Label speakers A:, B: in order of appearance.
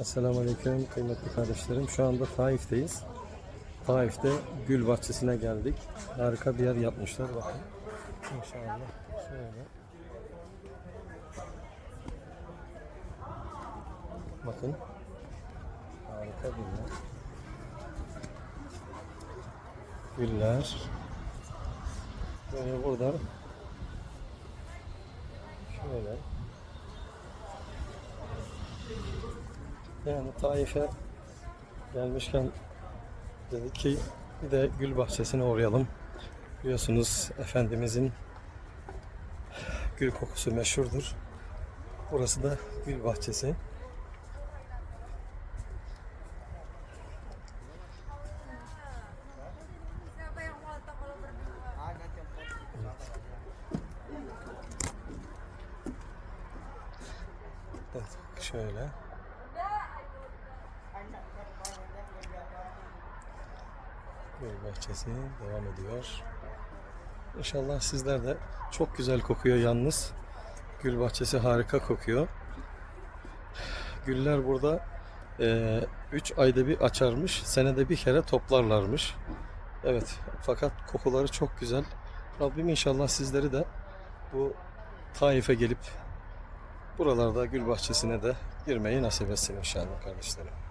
A: Esselamu Aleyküm kıymetli kardeşlerim. Şu anda Taif'teyiz. Taif'te gül bahçesine geldik. Harika bir yer yapmışlar bakın. İnşallah şöyle. Bakın. Harika bir yer. Güller. Böyle buradan şöyle Yani Taif'e gelmişken dedik ki bir de gül bahçesine uğrayalım. Biliyorsunuz Efendimizin gül kokusu meşhurdur. Burası da gül bahçesi. Evet, şöyle. Gül bahçesi devam ediyor. İnşallah sizler de çok güzel kokuyor yalnız. Gül bahçesi harika kokuyor. Güller burada 3 ayda bir açarmış. Senede bir kere toplarlarmış. Evet fakat kokuları çok güzel. Rabbim inşallah sizleri de bu Taif'e gelip buralarda gül bahçesine de girmeyi nasip etsin inşallah kardeşlerim.